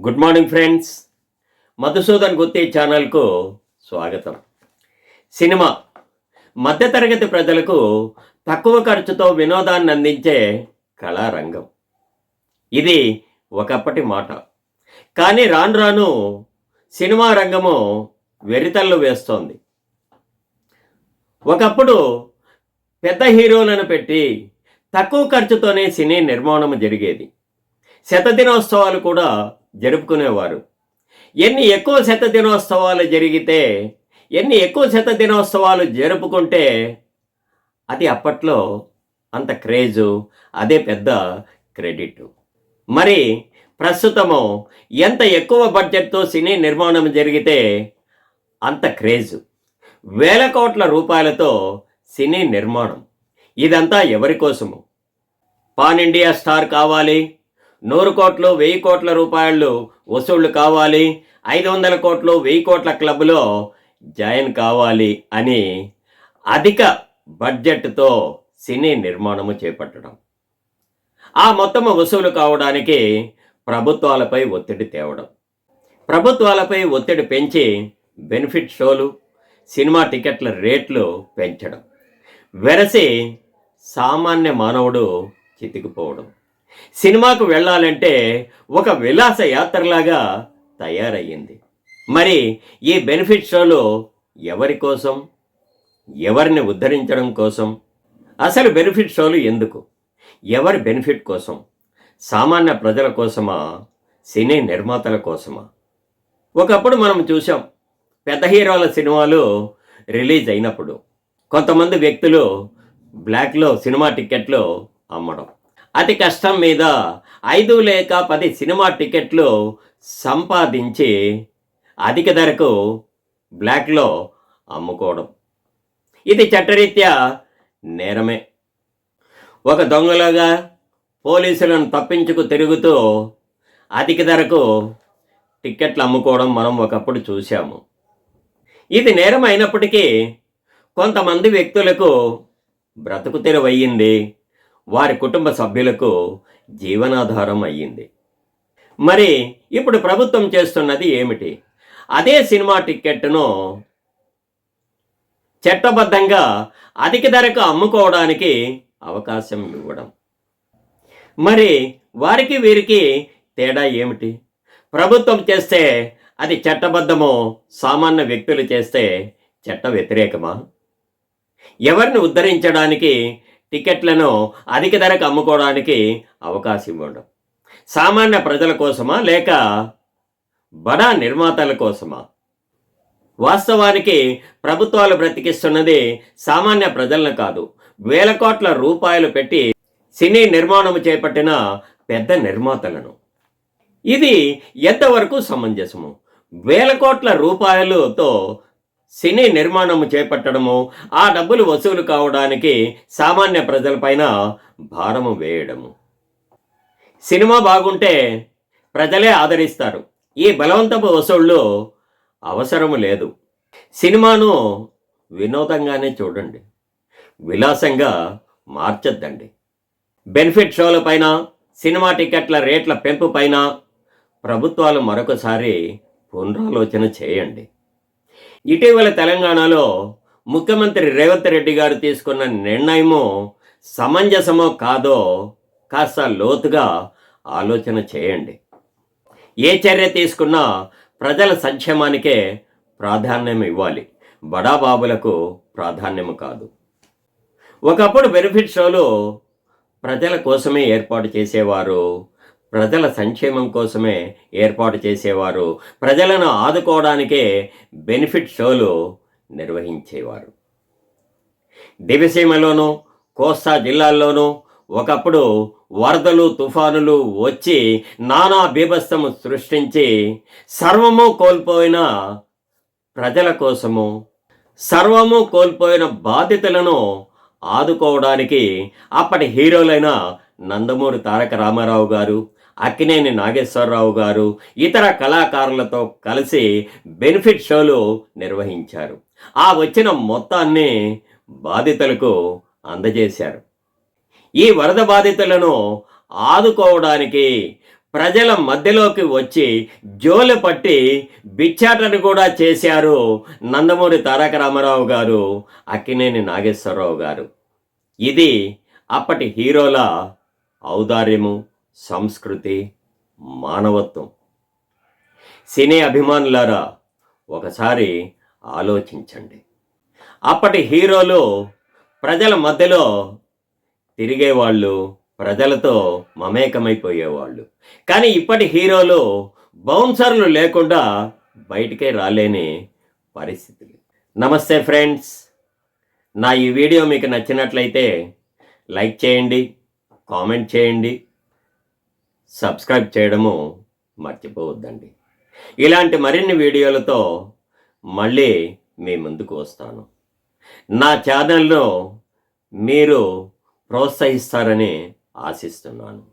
Good morning friends. Madhusudan Gutte ఛానల్కు స్వాగతం. Cinema. మధ్యతరగతి ప్రజలకు తక్కువ ఖర్చుతో వినోదాన్ని అందించే కళారంగం. ఇది ఒకప్పటి మాట. కానీ రాను రాను సినిమా రంగము వెరితల్లు వేస్తోంది. ఒకప్పుడు పెద్ద హీరోలను పెట్టి తక్కువ ఖర్చుతోనే సినీ నిర్మాణం జరిగేది. శతదినోత్సవాలు కూడా జరుపుకునేవారు. ఎన్ని ఎక్కువ శతదినోత్సవాలు జరిగితే ఎన్ని ఎక్కువ శతదినోత్సవాలు జరుపుకుంటే అది అప్పట్లో అంత క్రేజు అదే పెద్ద క్రెడిట్. మరి ప్రస్తుతము ఎంత ఎక్కువ బడ్జెట్తో సినీ నిర్మాణం జరిగితే అంత క్రేజు. వేల కోట్ల రూపాయలతో సినీ నిర్మాణం. ఇదంతా ఎవరి కోసము? పాన్ ఇండియా స్టార్ కావాలి నూరు కోట్లు వెయ్యి కోట్ల రూపాయలు వసూళ్ళు కావాలి. ఐదు వందల కోట్లు వెయ్యి కోట్ల క్లబ్లో జాయిన్ కావాలి అని అధిక బడ్జెట్తో సినీ నిర్మాణము చేపట్టడం. ఆ మొత్తము వసూలు కావడానికి ప్రభుత్వాలపై ఒత్తిడి తేవడం. ప్రభుత్వాలపై ఒత్తిడి పెంచి బెనిఫిట్ షోలు సినిమా టికెట్ల రేట్లు పెంచడం. వెరసి సామాన్య మానవుడు చితికిపోవడం. సినిమాకు వెళ్ళాలంటే ఒక విలాస యాత్రలాగా తయారయ్యింది. మరి ఈ బెనిఫిట్ షోలు ఎవరి కోసం? ఎవరిని ఉద్ధరించడం కోసం? అసలు బెనిఫిట్ షోలు ఎందుకు? ఎవరి బెనిఫిట్ కోసం? సామాన్య ప్రజల కోసమా? సినీ నిర్మాతల కోసమా? ఒకప్పుడు మనం చూసాం పెద్ద హీరోల సినిమాలు రిలీజ్ అయినప్పుడు కొంతమంది వ్యక్తులు బ్లాక్లో సినిమా టిక్కెట్లు అమ్మడం. అతి కష్టం మీద ఐదు లేక పది సినిమా టికెట్లు సంపాదించి అధిక ధరకు బ్లాక్లో అమ్ముకోవడం. ఇది చట్టరీత్యా నేరమే. ఒక దొంగలాగా పోలీసులను తప్పించుకు తిరుగుతూ అధిక ధరకు టిక్కెట్లు అమ్ముకోవడం మనం ఒకప్పుడు చూశాము. ఇది నేరం అయినప్పటికీ కొంతమంది వ్యక్తులకు బ్రతుకు తెరవయ్యింది. వారి కుటుంబ సభ్యులకు జీవనాధారం అయ్యింది. మరి ఇప్పుడు ప్రభుత్వం చేస్తున్నది ఏమిటి? అదే సినిమా టిక్కెట్ను చట్టబద్ధంగా అధిక ధరకు అమ్ముకోవడానికి అవకాశం ఇవ్వడం. మరి వారికి వీరికి తేడా ఏమిటి? ప్రభుత్వం చేస్తే అది చట్టబద్ధమో సామాన్య వ్యక్తులు చేస్తే చట్ట వ్యతిరేకమా? ఎవరిని ఉద్ధరించడానికి టికెట్లను అధిక ధరకు అమ్ముకోవడానికి అవకాశం ఇవ్వడం. సామాన్య ప్రజల కోసమా లేక బడా నిర్మాతల కోసమా? వాస్తవానికి ప్రభుత్వాలు బ్రతికిస్తున్నది సామాన్య ప్రజలను కాదు. వేల కోట్ల రూపాయలు పెట్టి సినీ నిర్మాణం చేపట్టిన పెద్ద నిర్మాతలను. ఇది ఎంతవరకు సమంజసము? వేల కోట్ల రూపాయలతో సినీ నిర్మాణము చేపట్టడము ఆ డబ్బులు వసూలు కావడానికి సామాన్య ప్రజలపైన భారము వేయడము. సినిమా బాగుంటే ప్రజలే ఆదరిస్తారు. ఈ బలవంతపు వసూళ్ళు అవసరము లేదు. సినిమాను వినోదంగానే చూడండి. విలాసంగా మార్చొద్దండి. బెనిఫిట్ షోల పైన సినిమా టికెట్ల రేట్ల పెంపు పైన ప్రభుత్వాలు మరొకసారి పునరాలోచన చేయండి. ఇటీవల తెలంగాణలో ముఖ్యమంత్రి రేవంత్ రెడ్డి గారు తీసుకున్న నిర్ణయము సమంజసమో కాదో కాస్త లోతుగా ఆలోచన చేయండి. ఏ చర్య తీసుకున్నా ప్రజల సంక్షేమానికే ప్రాధాన్యం ఇవ్వాలి. బడాబాబులకు ప్రాధాన్యం కాదు. ఒకప్పుడు బెనిఫిట్ షోలు ప్రజల కోసమే ఏర్పాటు చేసేవారు ప్రజల సంక్షేమం కోసమే ఏర్పాటు చేసేవారు. ప్రజలను ఆదుకోవడానికే బెనిఫిట్ షోలు నిర్వహించేవారు. దివిసీమలోనూ కోస్తా జిల్లాల్లోనూ ఒకప్పుడు వరదలు తుఫానులు వచ్చి నానా బీభత్సము సృష్టించి సర్వము కోల్పోయిన ప్రజల కోసము సర్వము కోల్పోయిన బాధితులను ఆదుకోవడానికి అప్పటి హీరోలైన నందమూరి తారక రామారావు గారు అక్కినేని నాగేశ్వరరావు గారు ఇతర కళాకారులతో కలిసి బెనిఫిట్ షోలు నిర్వహించారు. ఆ వచ్చిన మొత్తాన్ని బాధితులకు అందజేశారు. ఈ వరద బాధితులను ఆదుకోవడానికి ప్రజల మధ్యలోకి వచ్చి జోలు పట్టి బిచ్చాటను కూడా చేశారు నందమూరి తారక రామారావు గారు అక్కినేని నాగేశ్వరరావు గారు. ఇది అప్పటి హీరోల ఔదార్యము. సంస్కృతి మానవత్వం. సినీ అభిమానులారా ఒకసారి ఆలోచించండి. అప్పటి హీరోలు ప్రజల మధ్యలో తిరిగేవాళ్ళు ప్రజలతో మమేకమైపోయేవాళ్ళు. కానీ ఇప్పటి హీరోలు బౌన్సర్లు లేకుండా బయటికే రాలేని పరిస్థితులు. నమస్తే ఫ్రెండ్స్. నా ఈ వీడియో మీకు నచ్చినట్లయితే లైక్ చేయండి కామెంట్ చేయండి సబ్స్క్రైబ్ చేయడము మర్చిపోవద్దండి. ఇలాంటి మరిన్ని వీడియోలతో మళ్ళీ మీ ముందుకు వస్తాను. నా ఛానల్లో మీరు ప్రోత్సహిస్తారని ఆశిస్తున్నాను.